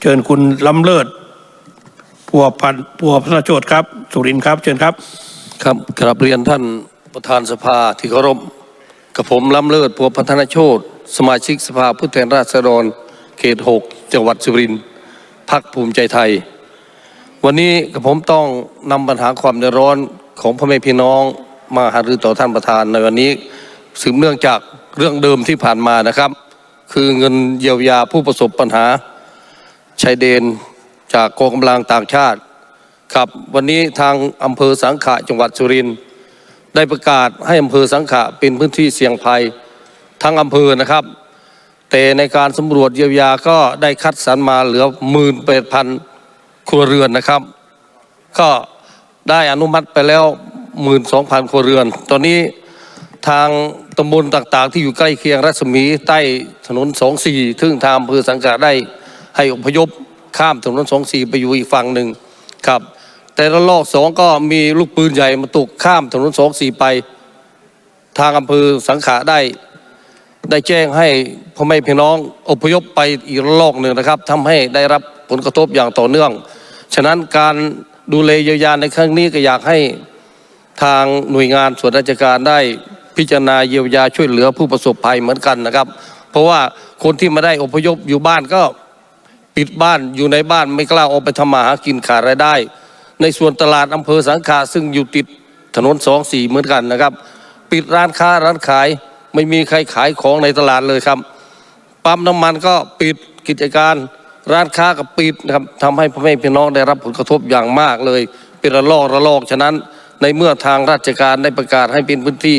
เชิญคุณล้ำเลิศพัวพันพัวพระโชดครับ สุรินทร์ครับ เชิญครับ ครับกราบเรียนท่านประธานสภาที่เคารพกับผมล้ำเลิศพัวพัฒนโชตสมาชิกสภาผู้แทนราษฎร เขต6จังหวัดสุรินทร์พักภูมิใจไทย วันนี้กับผมต้องนำปัญหาความเดือดร้อนของพ่อแม่พี่น้องมาหารือต่อท่านประธานในวันนี้สืบเนื่องจากเรื่องเดิมที่ผ่านมานะครับ คือเงินเยียวยาผู้ประสบปัญหา ชายแดนจากกองกำลังต่างชาติครับวันนี้ทางอำเภอสังขะจังหวัดสุรินทร์ได้ประกาศให้อำเภอสังขะเป็นพื้นที่เสี่ยงภัยทั้งอำเภอนะครับ แต่ในการสำรวจเยียวยาก็ได้คัดสรรมาเหลือหมื่นแปดพันครัวเรือนนะครับ ก็ได้อนุมัติไปแล้วหมื่นสองพันครัวเรือน ตอนนี้ทางตำบลต่างๆ ที่อยู่ใกล้เคียงรัศมีใต้ถนนสองสี่ซึ่งทางอำเภอสังขะได้ ให้อพยพข้ามถนนสองสี่ไปอยู่อีกฝั่งหนึ่งครับ แต่ละลอกสองก็มีลูกปืนใหญ่มาตกข้ามถนนสองสี่ไป ทางอำเภอสังขะได้ ได้แจ้งให้พ่อแม่พี่น้องอพยพไปอีกลอกหนึ่งนะครับทำให้ได้รับผลกระทบอย่างต่อเนื่อง ฉะนั้นการดูแลเยียวยาในครั้งนี้ก็อยากให้ทางหน่วยงานส่วนราชการได้พิจารณาเยียวยาช่วยเหลือผู้ประสบภัยเหมือนกันนะครับ เพราะว่าคนที่มาได้อพยพอยู่บ้านก็ ปิดบ้านอยู่ในบ้านไม่กล้าออกไปทำมาหากินขาดรายได้ ในส่วนตลาดอำเภอสังขะซึ่งอยู่ติดถนนสองสี่เหมือนกันนะครับ ปิดร้านค้าร้านขายไม่มีใครขายของในตลาดเลยครับปั๊มน้ำมันก็ปิดกิจการร้านค้าก็ปิดนะครับทำให้พ่อแม่พี่น้องได้รับผลกระทบอย่างมากเลย เป็นระลอกระลอกฉะนั้น ในเมื่อทางราชการได้ประกาศให้เป็นพื้นที่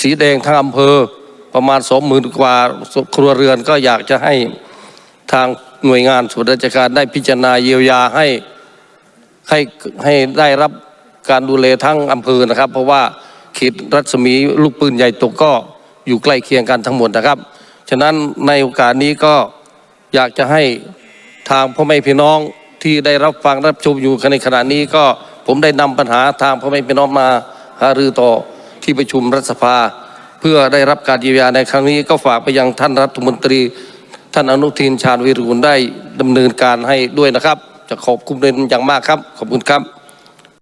สีแดงทั้งอำเภอประมาณสองหมื่นกว่าครัวเรือนก็อยากจะให้ทาง หน่วยงานส่วนราชการได้พิจารณาเยียวยาให้ให้ให้ได้รับการดูแลทั้งอำเภอนะครับ เพราะว่าเขตรัศมีลูกปืนใหญ่ตกก็อยู่ใกล้เคียงกันทั้งหมดนะครับ ฉะนั้นในโอกาสนี้ก็อยากจะให้ทางพ่อแม่พี่น้องที่ได้รับฟังรับชมอยู่ในขณะนี้ก็ผมได้นำปัญหาทางพ่อแม่พี่น้องมาหารือต่อที่ประชุมรัฐสภา เพื่อได้รับการเยียวยาในครั้งนี้ก็ฝากไปยังท่านรัฐมนตรี ท่านอนุทินชาญวีรุณได้ดำเนินการให้ด้วยนะครับ จะขอบคุณเป็นอย่างมากครับ ขอบคุณครับ